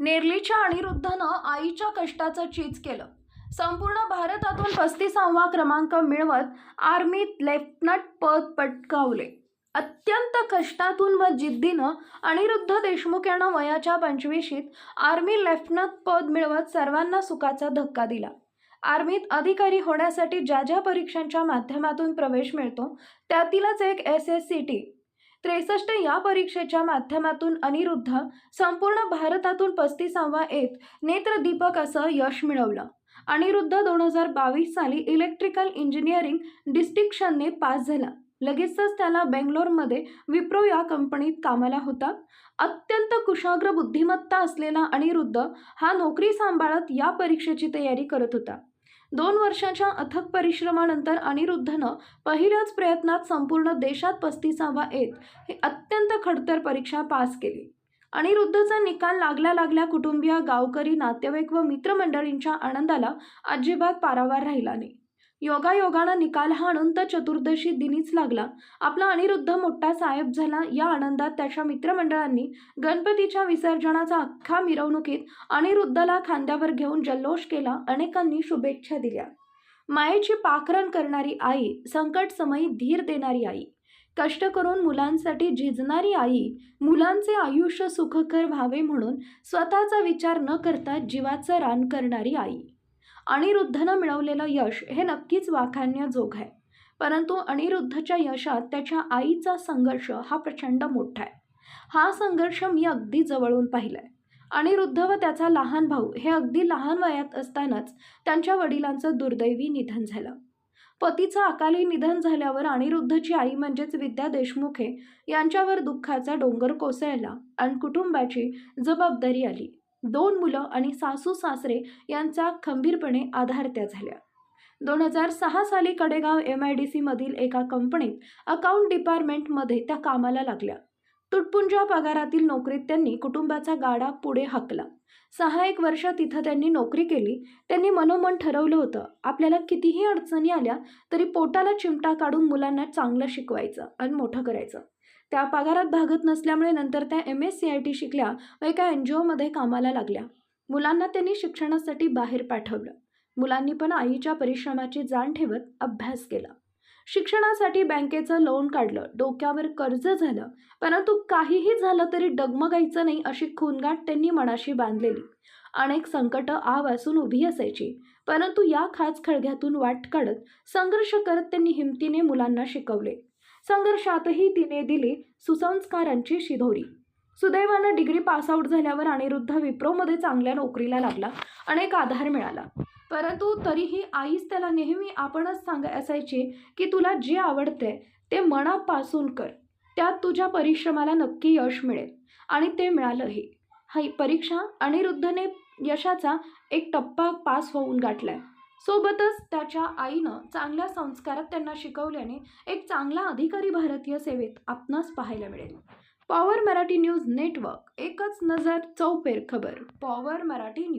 नेर्लीच्या अनिरुद्धनं आईच्या कष्टाचं चीज केलं. संपूर्ण भारतातून पस्तीसावा क्रमांक मिळवत आर्मीत लेफ्टनंट पद पटकावले. अत्यंत कष्टातून व जिद्दीनं अनिरुद्ध देशमुख यानं वयाच्या पंचवीशीत आर्मी लेफ्टनंट पद मिळवत सर्वांना सुखाचा धक्का दिला. आर्मीत अधिकारी होण्यासाठी ज्या ज्या परीक्षांच्या माध्यमातून प्रवेश मिळतो त्यातीलच एक एस एस सी टी त्रेसष्ट या परीक्षेच्या माध्यमातून अनिरुद्ध संपूर्ण भारतातून पस्तीसावा येत नेत्रदीपक असं यश मिळवलं. अनिरुद्ध दोन हजार बावीस साली इलेक्ट्रिकल इंजिनिअरिंग डिस्टिंक्शनने पास झाला. लगेचच त्याला बेंगलोरमध्ये विप्रो या कंपनीत कामाला होता. अत्यंत कुशाग्र बुद्धिमत्ता असलेला अनिरुद्ध हा नोकरी सांभाळत या परीक्षेची तयारी करत होता. दोन वर्षाच्या अथक परिश्रमानंतर अनिरुद्धनं पहिल्याच प्रयत्नात संपूर्ण देशात पस्तीसावा येत ही अत्यंत खडतर परीक्षा पास केली. अनिरुद्धचा निकाल लागल्या लागल्या कुटुंबीय गावकरी नातेवाईक व मित्रमंडळींच्या आनंदाला अजिबात पारावार राहिला नाही. योगायोगानं निकाल हा अनंत चतुर्दशी दिनीच लागला. आपला अनिरुद्ध मोठा साहेब झाला. या आनंदात त्याच्या मित्रमंडळांनी गणपतीच्या विसर्जनाचा अख्खा मिरवणुकीत अनिरुद्धला खांद्यावर घेऊन जल्लोष केला. अनेकांनी शुभेच्छा दिल्या. मायेची पाखरण करणारी आई संकट समयी धीर देणारी आई कष्ट करून मुलांसाठी झिजणारी आई मुलांचे आयुष्य सुखकर व्हावे म्हणून स्वतःचा विचार न करता जीवाचं रान करणारी आई. अनिरुद्धनं मिळवलेलं यश हे नक्कीच वाखाणण्याजोग आहे. परंतु अनिरुद्धच्या यशात त्याच्या आईचा संघर्ष हा प्रचंड मोठा आहे. हा संघर्ष मी अगदी जवळून पाहिला आहे अनिरुद्ध व त्याचा लहान भाऊ हे अगदी लहान वयात असतानाच त्यांच्या वडिलांचं दुर्दैवी निधन झालं. पतीचं अकाली निधन झाल्यावर अनिरुद्धची आई म्हणजेच विद्या देशमुखे यांच्यावर दुःखाचा डोंगर कोसळला आणि कुटुंबाची जबाबदारी आली. दोन मुलं आणि सासू सासरे यांचा खंबीरपणे आधार त्या झाल्या. दोन हजार सहा साली कडेगाव एम आय डी सीमधील एका कंपनीत अकाउंट डिपार्टमेंटमध्ये त्या कामाला लागल्या. तुटपुंजा पगारातील नोकरीत त्यांनी कुटुंबाचा गाडा पुढे हाकला. सहा एक वर्ष तिथं त्यांनी नोकरी केली. त्यांनी मनोमन ठरवलं होतं आपल्याला कितीही अडचणी आल्या तरी पोटाला चिमटा काढून मुलांना चांगलं शिकवायचं आणि मोठं करायचं. त्या पगारात भागत नसल्यामुळे नंतर त्या M S C I T शिकल्या व एका एन जी ओमध्ये कामाला लागल्या. मुलांना त्यांनी शिक्षणासाठी बाहेर पाठवलं. मुलांनी पण आईच्या परिश्रमाची जाण ठेवत अभ्यास केला. शिक्षणासाठी बँकेचं लोन काढलं. डोक्यावर कर्ज झालं. परंतु काहीही झालं तरी डगमगायचं नाही अशी खूनगाठ त्यांनी मनाशी बांधलेली. अनेक संकटं आव असून उभी असायची. परंतु या खाच खळग्यातून वाट काढत संघर्ष करत त्यांनी हिमतीने मुलांना शिकवले. संघर्षातही तिने दिली सुसंस्कारांची शिधोरी सुदैवानं डिग्री पासआउट झाल्यावर अनिरुद्ध विप्रोमध्ये चांगल्या नोकरीला लागला अनेक आधार मिळाला. परंतु तरीही आईच त्याला नेहमी आपणच सांग असायची की तुला जे आवडते ते मनापासून कर. त्यात तुझ्या परिश्रमाला नक्की यश मिळेल आणि ते मिळालंही. हाय परीक्षा अनिरुद्धने यशाचा एक टप्पा पास होऊन गाठलाय. सोबतच त्याच्या आईनं चांगल्या संस्कारात त्यांना शिकवल्याने एक चांगला अधिकारी भारतीय सेवेत आपणास पाहायला मिळेल. पॉवर मराठी न्यूज नेटवर्क एकच नजर चौपेर खबर. Power Marathi news.